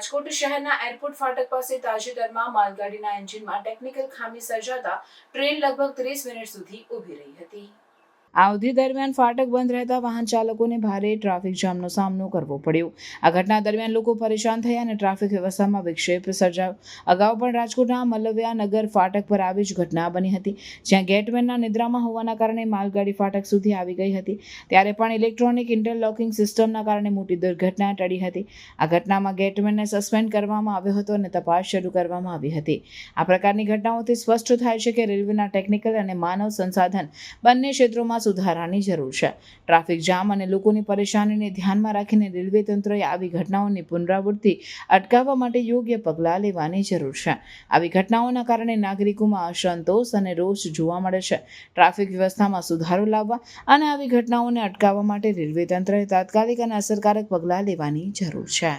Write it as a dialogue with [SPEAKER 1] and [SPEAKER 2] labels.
[SPEAKER 1] રાજકોટ શહેરના એરપોર્ટ ફાટક પાસે તાજેતરમાં માલગાડીના એન્જિનમાં ટેકનિકલ ખામી સર્જાતા ટ્રેન લગભગ ત્રીસ મિનિટ સુધી ઊભી રહી હતી. આ અવધિ દરમિયાન ફાટક બંધ રહેતા વાહન ચાલકોને ભારે ટ્રાફિક જામનો સામનો કરવો પડ્યો. આ ઘટના દરમિયાન લોકો પરેશાન થયા અને ટ્રાફિક વ્યવસ્થામાં વિક્ષેપ સર્જાયો. અગાઉ પણ રાજકોટના મલવ્યા નગર ફાટક પર આવી જ ઘટના બની હતી, જ્યાં ગેટમેનના નિદ્રામાં હોવાના કારણે માલગાડી ફાટક સુધી આવી ગઈ હતી. ત્યારે પણ ઇલેક્ટ્રોનિક ઇન્ટરલોકિંગ સિસ્ટમના કારણે મોટી દુર્ઘટના ટળી હતી. આ ઘટનામાં ગેટમેનને સસ્પેન્ડ કરવામાં આવ્યો હતો અને તપાસ શરૂ કરવામાં આવી હતી. આ પ્રકારની ઘટનાઓથી સ્પષ્ટ થાય છે કે રેલવેના ટેકનિકલ અને માનવ સંસાધન બંને ક્ષેત્રોમાં સુધારાની જરૂર છે. ટ્રાફિક જામ અને લોકોની પરેશાનીને ધ્યાનમાં રાખીને રેલવે તંત્રએ આવી ઘટનાઓની પુનરાવૃત્તિ અટકાવવા માટે યોગ્ય પગલાં લેવાની જરૂર છે. આવી ઘટનાઓના કારણે નાગરિકોમાં અસંતોષ અને રોષ જોવા મળે છે. ટ્રાફિક વ્યવસ્થામાં સુધારો લાવવા અને આવી ઘટનાઓને અટકાવવા માટે રેલવે તંત્રએ તાત્કાલિક અને અસરકારક પગલાં લેવાની જરૂર છે.